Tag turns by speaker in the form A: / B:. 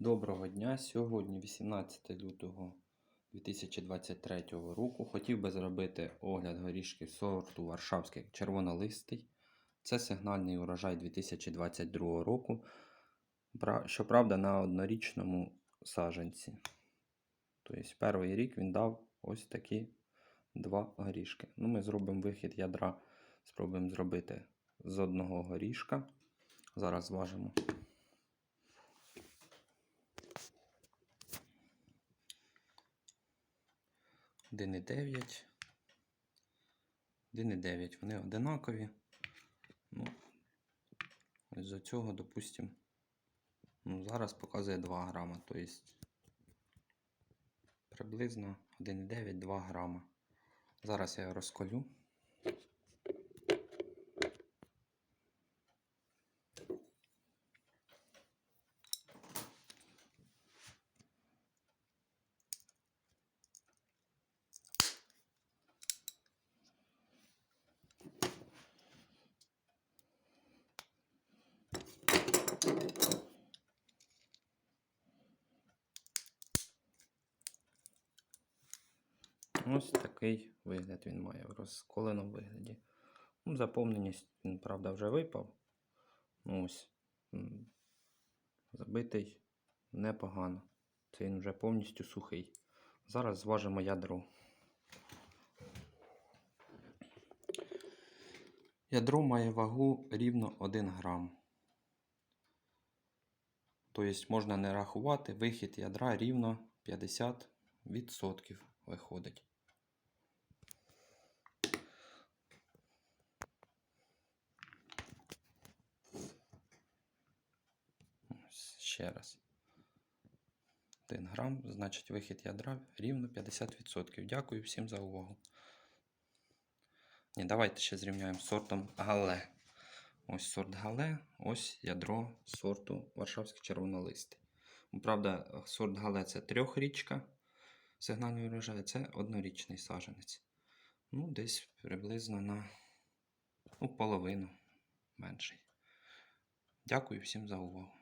A: Доброго дня. Сьогодні 18 лютого 2023 року. Хотів би зробити огляд горішків сорту Варшавський червонолистий. Це сигнальний урожай 2022 року. Щоправда, на однорічному саджанці. Тобто, перший рік він дав ось такі два горішки. Ну, ми зробимо вихід ядра, спробуємо зробити з одного горішка. Зараз зважимо. 1,9. 1,9. Вони одинакові. Ну, ось цього, допустимо, ну, зараз показує 2 грама. Тобто приблизно 1,9-2 грама. Зараз я його розколю. Ось такий вигляд він має в розколеному вигляді. Ну, заповненість, він, правда, вже випав. Ну, ось. Забитий непогано. Це він вже повністю сухий. Зараз зважимо ядро. Ядро має вагу рівно 1 грам. Тобто можна не рахувати, вихід ядра рівно 50% виходить. Ось Ще раз. 1 грам, значить вихід ядра рівно 50%. Дякую всім за увагу. Ні, давайте ще зрівняємо сортом Гале. Ось сорт Гале, ось ядро сорту Варшавський червонолистий. Ну, Правда, сорт Гале це трьохрічка. Сигнальний урожай це однорічний саджанець. Ну, десь приблизно на ну, половину менший. Дякую всім за увагу.